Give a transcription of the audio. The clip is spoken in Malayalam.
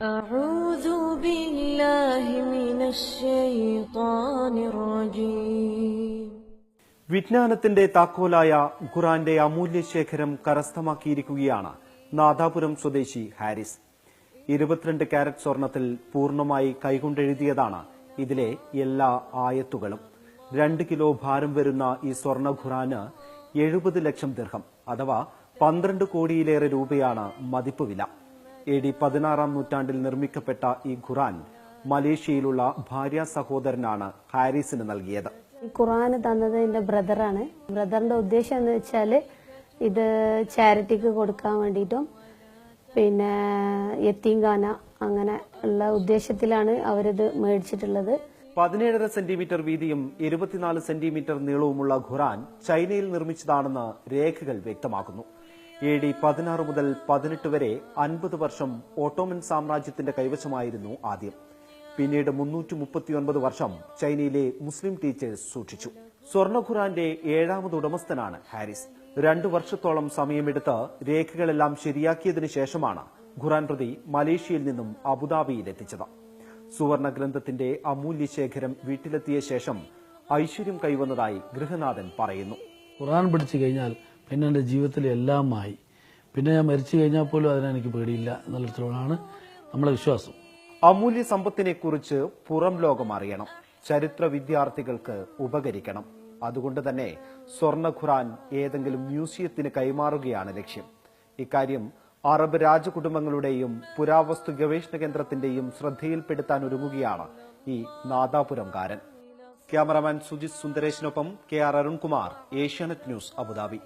أعوذ بالله من الشيطان الرجيم വിജ്ഞാനത്തിന്റെ താക്കോലായ ഖുറാന്റെ അമൂല്യ ശേഖരം കരസ്ഥമാക്കിയിരിക്കുകയാണ് നാദാപുരം സ്വദേശി ഹാരിസ് ഇരുപത്തിരണ്ട് കാരറ്റ് സ്വർണത്തിൽ പൂർണ്ണമായി കൈകൊണ്ടെഴുതിയതാണ് ഇതിലെ എല്ലാ ആയത്തുകളും രണ്ട് കിലോ ഭാരം വരുന്ന ഈ സ്വർണ ഖുറാന് എഴുപത് ലക്ഷം ദിർഹം അഥവാ പന്ത്രണ്ട് കോടിയിലേറെ രൂപയാണ് മതിപ്പ് വില എ ഡി പതിനാറാം നൂറ്റാണ്ടിൽ നിർമ്മിക്കപ്പെട്ട ഈ ഖുറാൻ മലേഷ്യയിലുള്ള ഭാര്യ സഹോദരനാണ് ഹാരിസിന് നൽകിയത്. ഈ ഖുർആൻ തന്നത് എന്റെ ബ്രദറാണ്. ബ്രദറിന്റെ ഉദ്ദേശം എന്ന് വെച്ചാൽ ഇത് ചാരിറ്റിക്ക് കൊടുക്കാൻ വേണ്ടിയിട്ടും പിന്നെ യത്തീംഖാന അങ്ങനെ ഉള്ള ഉദ്ദേശത്തിലാണ് അവരിത് മേടിച്ചിട്ടുള്ളത്. പതിനേഴര സെന്റിമീറ്റർ വീതിയും ഇരുപത്തിനാല് സെന്റിമീറ്റർ നീളവുമുള്ള ഖുറാൻ ചൈനയിൽ നിർമ്മിച്ചതാണെന്ന് രേഖകൾ വ്യക്തമാക്കുന്നു. എ ഡി പതിനാറ് മുതൽ പതിനെട്ട് വരെ അൻപത് വർഷം ഓട്ടോമൻ സാമ്രാജ്യത്തിന്റെ കൈവശമായിരുന്നു ആദ്യം. പിന്നീട് മുന്നൂറ്റി മുപ്പത്തിയൊൻപത് വർഷം ചൈനയിലെ മുസ്ലിം ടീച്ചേഴ്സ് സൂക്ഷിച്ചു. സ്വർണഖുറാന്റെ ഏഴാമത് ഉടമസ്ഥനാണ് ഹാരിസ്. രണ്ടു വർഷത്തോളം സമയമെടുത്ത് രേഖകളെല്ലാം ശരിയാക്കിയതിനു ശേഷമാണ് ഖുറാൻ പ്രതി മലേഷ്യയിൽ നിന്നും അബുദാബിയിൽ എത്തിച്ചത്. സുവർണ ഗ്രന്ഥത്തിന്റെ അമൂല്യ ശേഖരം വീട്ടിലെത്തിയ ശേഷം ഐശ്വര്യം കൈവന്നതായി ഗൃഹനാഥൻ പറയുന്നു. ഖുറാൻ പഠിച്ചു കഴിഞ്ഞാൽ പിന്നെ എന്റെ ജീവിതത്തിൽ എല്ലാമായി. പിന്നെ ഞാൻ മരിച്ചു കഴിഞ്ഞാൽ പോലും അതിനെനിക്ക് പേടിയില്ല എന്നുള്ളതാണ് നമ്മളെ വിശ്വാസം. അമൂല്യ സമ്പത്തിനെ കുറിച്ച് പുറം ലോകം അറിയണം. ചരിത്ര വിദ്യാർത്ഥികൾക്ക് ഉപകരിക്കണം. അതുകൊണ്ട് തന്നെ സ്വർണ ഖുറാൻ ഏതെങ്കിലും മ്യൂസിയത്തിന് കൈമാറുകയാണ് ലക്ഷ്യം. ഇക്കാര്യം അറബ് രാജകുടുംബങ്ങളുടെയും പുരാവസ്തു ഗവേഷണ കേന്ദ്രത്തിന്റെയും ശ്രദ്ധയിൽപ്പെടുത്താൻ ഒരുങ്ങുകയാണ് ഈ നാദാപുരംകാരൻ. Cameraman Sujith സുന്ദരേഷിനൊപ്പം K R Arunkumar Asianet news Abu Dhabi.